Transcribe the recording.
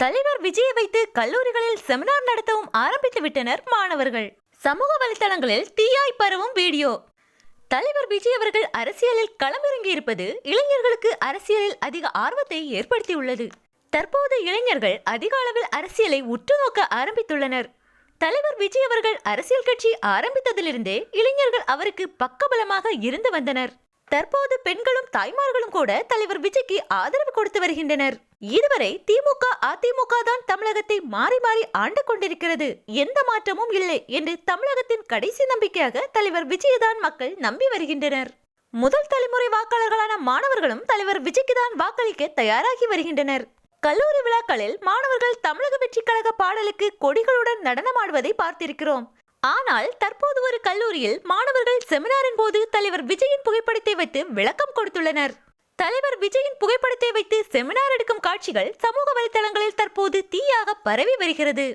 தலைவர் விஜயை வைத்து கல்லூரிகளில் செமினார் நடத்தவும் ஆரம்பித்து விட்டனர் மாணவர்கள். சமூக வலைதளங்களில் தீயாய் பரவும் வீடியோ. தலைவர் விஜய் அவர்கள் அரசியலில் களமிறங்கி இருப்பது இளைஞர்களுக்கு அரசியலில் அதிக ஆர்வத்தை ஏற்படுத்தியுள்ளது. தற்போது இளைஞர்கள் அதிக அளவில் அரசியலை உற்று நோக்க ஆரம்பித்துள்ளனர். தலைவர் விஜய் அவர்கள் அரசியல் கட்சி ஆரம்பித்ததிலிருந்தே இளைஞர்கள் அவருக்கு பக்கபலமாக இருந்து வந்தனர். தற்போது பெண்களும் தாய்மார்களும் கூட தலைவர் விஜய்க்கு ஆதரவு கொடுத்து வருகின்றனர். இதுவரை திமுக அதிமுக தான் தமிழகத்தை மாறி மாறி ஆண்டு கொண்டிருக்கிறது. எந்த மாற்றமும் இல்லை என்று தமிழகத்தின் கடைசி நம்பிக்கையாக தலைவர் விஜயதான் மக்கள் நம்பி வருகின்றனர். முதல் தலைமுறை வாக்காளர்களான மாணவர்களும் தலைவர் விஜய்க்கு தான் வாக்களிக்க தயாராகி வருகின்றனர். கல்லூரி விழாக்களில் மாணவர்கள் தமிழக வெற்றி கழக பாடலுக்கு கொடிகளுடன் நடனமாடுவதை பார்த்திருக்கிறோம். ஆனால் தற்போது ஒரு கல்லூரியில் மாணவர்கள் செமினாரின் போது தலைவர் விஜயின் புகைப்படத்தை வைத்து விளக்கம் கொடுத்துள்ளனர். தலைவர் விஜயின் புகைப்படத்தை வைத்து செமினார் எடுக்கும் காட்சிகள் சமூக வலைதளங்களில் தற்போது தீயாக பரவி வருகிறது.